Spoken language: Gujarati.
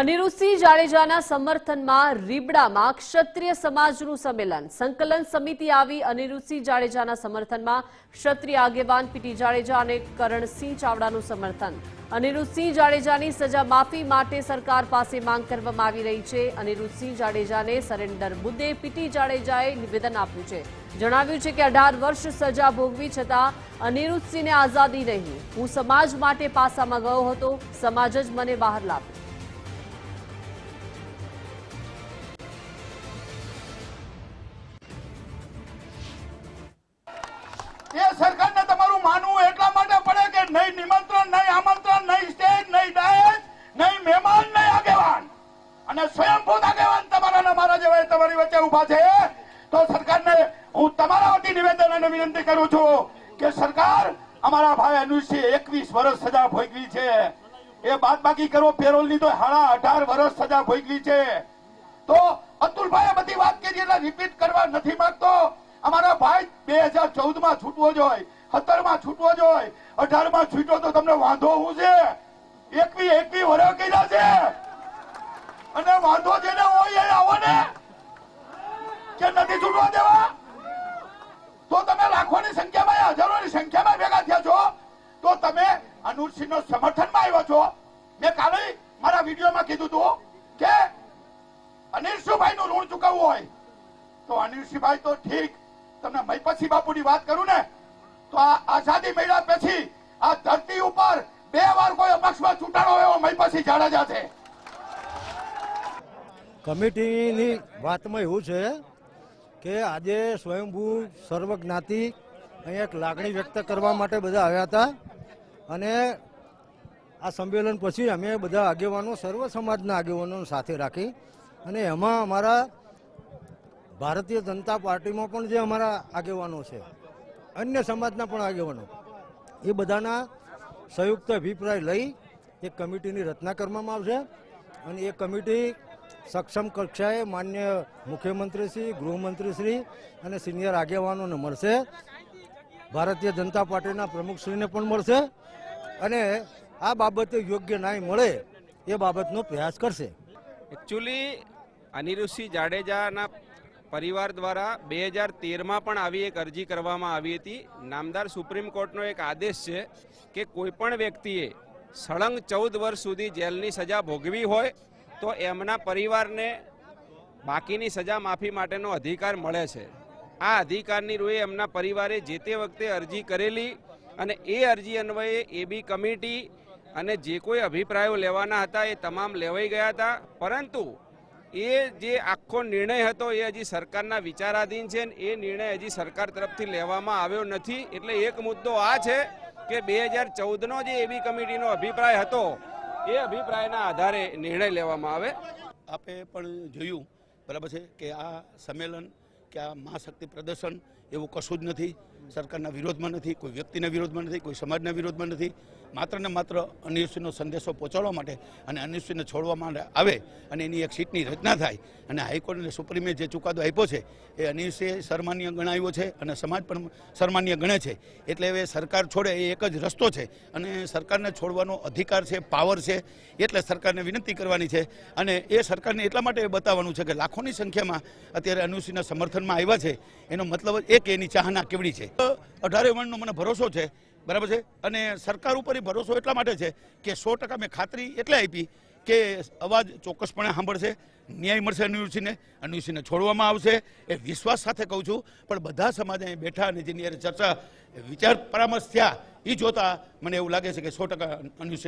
અનિરુદ્ધસિંહ જાડેજાના સમર્થનમાં રીબડામાં ક્ષત્રિય સમાજનું સંમેલન. સંકલન સમિતિ આવી અનિરુદ્ધસિંહ જાડેજાના સમર્થનમાં ક્ષત્રિય આગેવાન પીટી જાડેજા અને કરણસિંહ ચાવડાનું સમર્થન. અનિરુદ્ધસિંહ જાડેજાની સજા માફી માટે સરકાર પાસે માંગ કરવામાં આવી રહી છે. અનિરુદ્ધસિંહ જાડેજાને સરેન્ડર મુદ્દે પીટી જાડેજાએ નિવેદન આપ્યું છે. જણાવ્યું છે કે અઢાર વર્ષ સજા ભોગવી છતાં અનિરુદ્ધસિંહને આઝાદી નહીં. હું સમાજ માટે પાસામાં ગયો હતો. સમાજ જ મને બહાર લાવ્યો. નહીં નિમંત્રણ, નહીં આમંત્રણ, નહીં સ્ટેજ, નહીં ડાયસ, નહીં મહેમાન, નહીં આગેવાન. અને સ્વયંભૂત આગેવાન તમારા ને મારા જેવા તમારી વચ્ચે ઊભા છે. તો સરકારને હું તમારા વતી નિવેદન અને વિનંતી કરું છું કે સરકાર અમારા ભાઈ અનુષી એકવીસ વર્ષ સજા ભોગવી છે. એ બાદ બાકી કરો, પેરોલની તો હાડા અઢાર વર્ષ સજા ભોગવી છે. તો અતુલભાઈએ બધી વાત કરી એટલે રિપીટ કરવા નથી માંગતો, અમારા ભાઈ બે હજાર ચૌદમાં છૂટવો જોઈએ સત્તરમાં છૂટવો જોઈએ. અઢારમાં છૂટો તો તમને વાંધો શું છે? એકવી એકવી વરસ કીધા છે. અને વાંધો જેને હોય એ આવો ને. કે નથી છૂટવા દેવા? તો તમે લાખોની સંખ્યામાં હજારોની સંખ્યામાં ભેગા થયા છો. તો તમે અનુરસિંહ નો સમર્થનમાં આવ્યો છો. મેં કાલે મારા વિડીયોમાં કીધું હતું કે અનિલસિંહભાઈ નું ઋણ ચૂકવવું હોય. તો અનિલસિંહભાઈ તો ઠીક. તમને મૈપસી બાપુની વાત કરું ને? તો આ આઝાદી મળ્યા પછી આ ધરતી ઉપર બે વાર કોઈ અપક્ષમાં ચૂંટાણો એવો મૈપસી જાડેજા છે. કમિટીની વાતમાં એવું છે કે આજે સ્વયંભૂ સર્વજ્ઞાતિ અહીંયા એક લાગણી વ્યક્ત કરવા માટે બધા આવ્યા હતા અને આ સંમેલન પછી અમે બધા આગેવાનો, સર્વ સમાજના આગેવાનો સાથે રાખી અને એમાં અમારા ભારતીય જનતા પાર્ટીમાં પણ જે અમારા આગેવાનો છે અન્ય સમાજના પણ આગેવાનો. એ બધાના સંયુક્ત અભિપ્રાય લઈ એક કમિટીની રચના કરવામાં આવશે અને એ કમિટી સક્ષમ કક્ષાએ માન્ય મુખ્યમંત્રીશ્રી, ગૃહમંત્રીશ્રી અને સિનિયર આગેવાનોને મળશે. ભારતીય જનતા પાર્ટીના પ્રમુખશ્રીને પણ મળશે અને આ બાબતે યોગ્ય ન્યાય મળે એ બાબતનો પ્રયાસ કરશે. એકચ્યુઅલી અનિરુદ્ધસિંહ જાડેજાના પરિવાર દ્વારા બે હજાર તેરમાં પણ આવી એક અરજી કરવામાં આવી હતી. નામદાર સુપ્રીમ કોર્ટનો એક આદેશ છે કે કોઈપણ વ્યક્તિએ સળંગ ચૌદ વર્ષ સુધી જેલની સજા ભોગવી હોય તો એમના પરિવારને બાકીની સજા માફી માટેનો અધિકાર મળે છે. આ અધિકારની રૂએ એમના પરિવારે જે તે વખતે અરજી કરેલી અને એ અરજી અન્વયે એ બી કમિટી અને જે કોઈ અભિપ્રાયો લેવાના હતા એ તમામ લેવાઈ ગયા હતા. પરંતુ એ જે આખો નિર્ણય હતો એ હજી સરકારના વિચારાધીન છે એ નિર્ણય હજી સરકાર તરફથી લેવામાં આવ્યો નથી. એટલે એક મુદ્દો આ છે કે બે હજાર ચૌદનો જે એબી કમિટીનો અભિપ્રાય હતો, એ અભિપ્રાયના આધારે નિર્ણય લેવામાં આવે. આપે પણ જોયું, બરાબર છે, કે આ સંમેલન કે આ મહાશક્તિ પ્રદર્શન એવું કશું જ નથી. સરકારના વિરોધમાં નથી, કોઈ વ્યક્તિના વિરોધમાં નથી, કોઈ સમાજના વિરોધમાં નથી. માત્ર ને માત્ર અનિરુદ્ધસિંહનો સંદેશો પહોંચાડવા માટે અને અનિરુદ્ધસિંહને છોડવા માટે આવે અને એની એક સીટની રચના થાય અને હાઈકોર્ટ અને સુપ્રીમે જે ચુકાદો આપ્યો છે, એ અનિરુદ્ધસિંહે સન્માન્ય ગણાવ્યો છે અને સમાજ પણ સન્માન્ય ગણે છે. એટલે હવે સરકાર છોડે એ એક જ રસ્તો છે અને સરકારને છોડવાનો અધિકાર છે, પાવર છે, એટલે સરકારને વિનંતી કરવાની છે અને એ સરકારને એટલા માટે બતાવવાનું છે કે લાખોની સંખ્યામાં અત્યારે અનુસિંહના સમર્થનમાં આવ્યા છે, એનો મતલબ એ એની ચાહના કેવડી છે. અઢારે વર્ણનો મને ભરોસો છે, બરાબર છે? અને સરકાર ઉપર ભરોસો એટલા માટે છે કે સો ટકા મેં ખાતરી એટલે આપી કે અવાજ ચોક્કસપણે સાંભળશે, ન્યાય મળશે અનુસિંહને અનુસિંહને છોડવામાં આવશે, એ વિશ્વાસ સાથે કહું છું. પણ બધા સમાજ અહીં બેઠા અને જેની ચર્ચા, વિચાર પરામર્શ થયા એ જોતા મને એવું લાગે છે કે સો ટકા અનુસિંહ